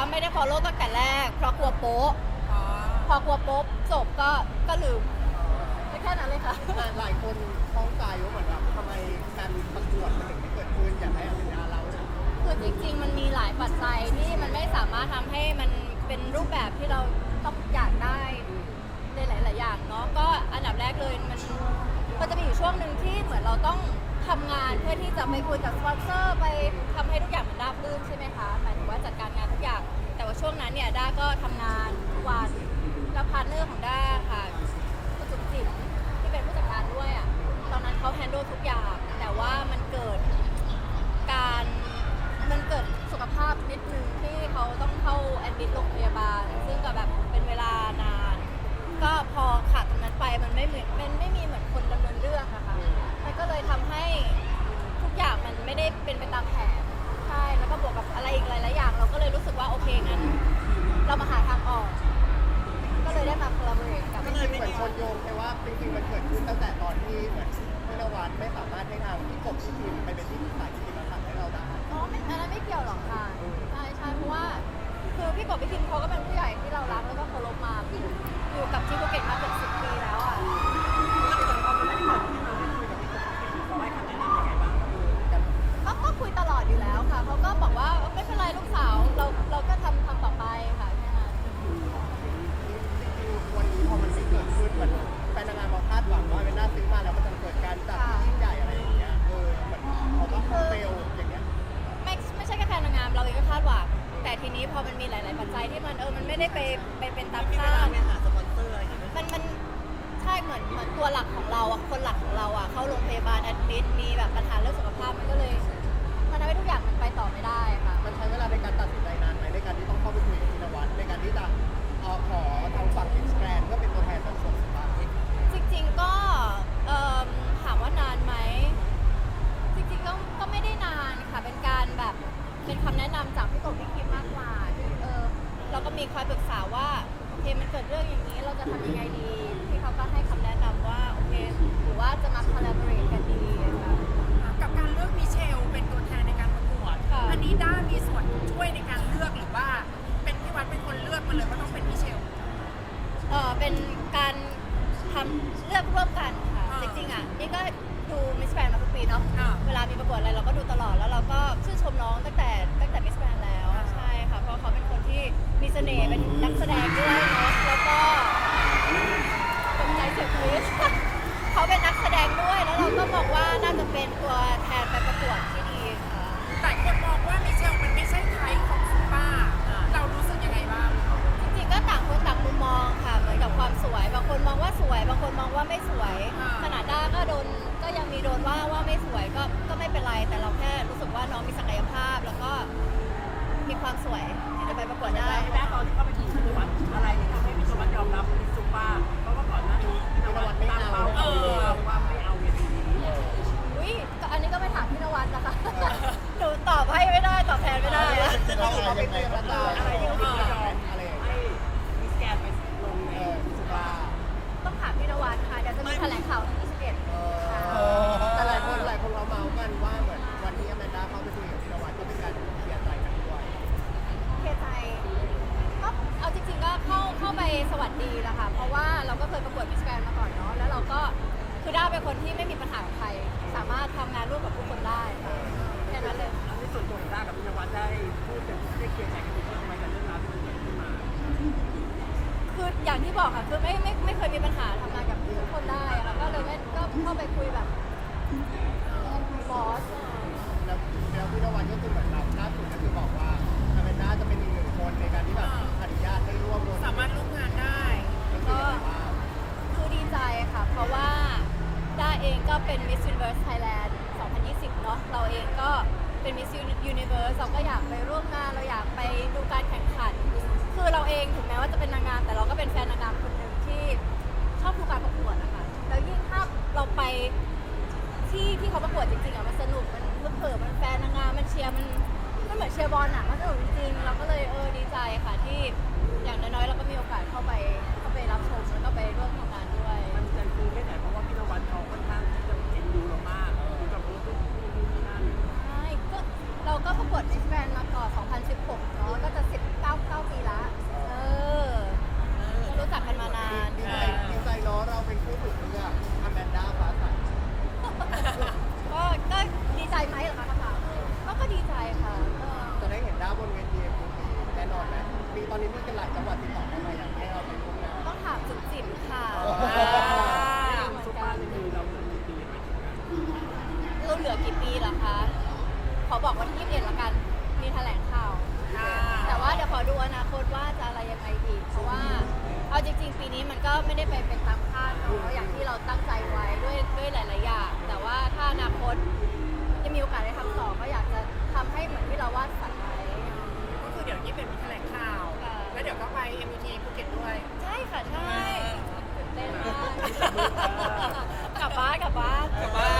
ว่าไม่ได้ follow ตั้งแต่แรก เพราะกลัวโป๊ะอ๋อพอกลัวโป๊ะจบก็ก็ลืมไม่แค่นั้นเลยค่ะ แต่หลายคนข้องใจว่าเหมือนแบบทำไมการประกวดมันถึงไม่เกิดขึ้นอยากให้อภิญญาเราเนี่ยคือจริงๆ มันมีหลายปัจจัยที่มันไม่สามารถทำให้มันเป็นรูปแบบที่เราต้องอยากได้ในหลาย ๆ อย่างเนาะก็อันดับแรกเลยมันก็จะมีอยู่ช่วงหนึ่งที่เหมือนเราต้อง ทำงานเพื่อที่จะไปคุยกับสปอนเซอร์ไปทำให้ทุกอย่างมันราบรื่นใช่ไหมคะหมายถึงว่าจัดการงานทุกอย่าง แต่ว่าช่วงนั้นเนี่ยด้าก็ทำงานทุกวันแล้วพาร์ทเนอร์ของด้าค่ะ พอมันมีหลาย ๆ ปัจจัยที่มันเออมันไม่ได้ไปไปเป็นตามคาดมันมันใช่เหมือนเหมือนตัวหลักของเราอะคนหลักของเราอะเข้าโรงพยาบาลแอดมิดมีแบบปัญหาเรื่องสุขภาพมันก็เลย จะทำยังไงดี พี่เขาก็ให้คำแนะนำว่าโอเคหรือว่าจะมา collaborate กันดีค่ะ กับการเลือกมิเชลเป็นตัวแทนในการประกวด ค่ะ อันนี้ด้ามีส่วนช่วยในการเลือกหรือว่า เป็นพี่วัดเป็นคนเลือกมาเลยว่าต้องเป็นมิเชล เออเป็นการทำเลือกร่วมกันค่ะ อ่าจริงๆอะนี่ก็ดูมิสแกรนมาทุกปีเนาะอ่า เวลามีประกวดอะไรเราก็ดูตลอดแล้วเราก็ชื่นชม น่าจะเป็นตัวแทนไปประกวดที่ดีค่ะ แต่คนมองว่ามิเชลมันไม่ใช่ไทยของซุปเปอร์เรารู้สึกยังไงบ้าง จริงๆก็ต่างคนต่างมุมมองค่ะ เหมือนกับความสวย บางคนมองว่าสวย บางคนมองว่าไม่สวย อ่า ขนาดด้าก็โดน ก็ยังมีโดนว่าว่าไม่สวย ก็ ก็ไม่เป็นไร แต่เราแค่รู้สึกว่าน้องมีศักยภาพ แล้วก็มีความสวยที่จะไปประกวดได้แรกตอนที่เข้าไป เป็นคนที่ไม่มีปัญหากับใคร สามารถทำงานร่วมกับทุกคนได้ค่ะแค่นั้นเลย แล้วในส่วนตัวของด้ากับพี่นวัดได้พูดถึงได้เคลียร์ใจกันถึงเรื่องอะไรกันเรื่องราวที่มันเกิดขึ้นมา คืออย่างที่บอกค่ะ คือไม่ไม่ไม่เคยมีปัญหาทำงานกับทุกคนได้แล้วก็เลยไม่ก็เข้าไปคุยแบบบอส แล้วแล้วพี่นวัดก็คือเหมือนเราล่าสุดก็คือบอกว่าอแมนด้า เป็น Miss Universe เราก็อยากไปร่วมงานเราอยากไปดูการแข่งขัน คือเราเองถึงแม้ว่าจะเป็นนางงามแต่เราก็เป็นแฟนนางงามคนหนึ่งที่ชอบดูการประกวดนะคะแล้วยิ่งถ้าเราไปที่ที่เขาประกวดจริงๆอะมันสนุกมันมันเผิ่มันแฟนนางงามมันเชียร์มันมันเหมือนเชียร์บอลอะมันสนุกจริงๆเราก็เลยเออดีใจค่ะที่อย่างน้อยๆเราก็มีโอกาสเข้าไป ตอนนี้มีกันหลายจังหวัดติดต่อเข้ามาอยากให้เราไปร่วมงานต้องถามจุดจิ๋มค่ะซุปตาในมือเรามีกี่ปีเราเหลือกี่ปีหรอคะ ขอบอกวันที่ยี่สิบเอ็ดละกัน มีแถลงข่าว แต่ว่าเดี๋ยวขอดูอนาคตว่าจะอะไรยังไงดีเพราะว่า เอาจริง ๆ ปีนี้มันก็ไม่ได้ไปเป็นตามคาดเนาะอย่างที่เราตั้งใจไว้ด้วยด้วยหลาย ๆ อย่าง แต่ว่าถ้าอนาคตจะมีโอกาสได้ทำต่อก็อยากจะทำให้เหมือนที่เราวาดฝันไว้ ก็คือเดี๋ยวนี้เป็นมีแถลงข่าว ก็ไป MUT ภูเก็ตด้วยใช่ค่ะใช่ตื่นเต้นมากกลับบ้านกลับบ้าน กลับบ้าน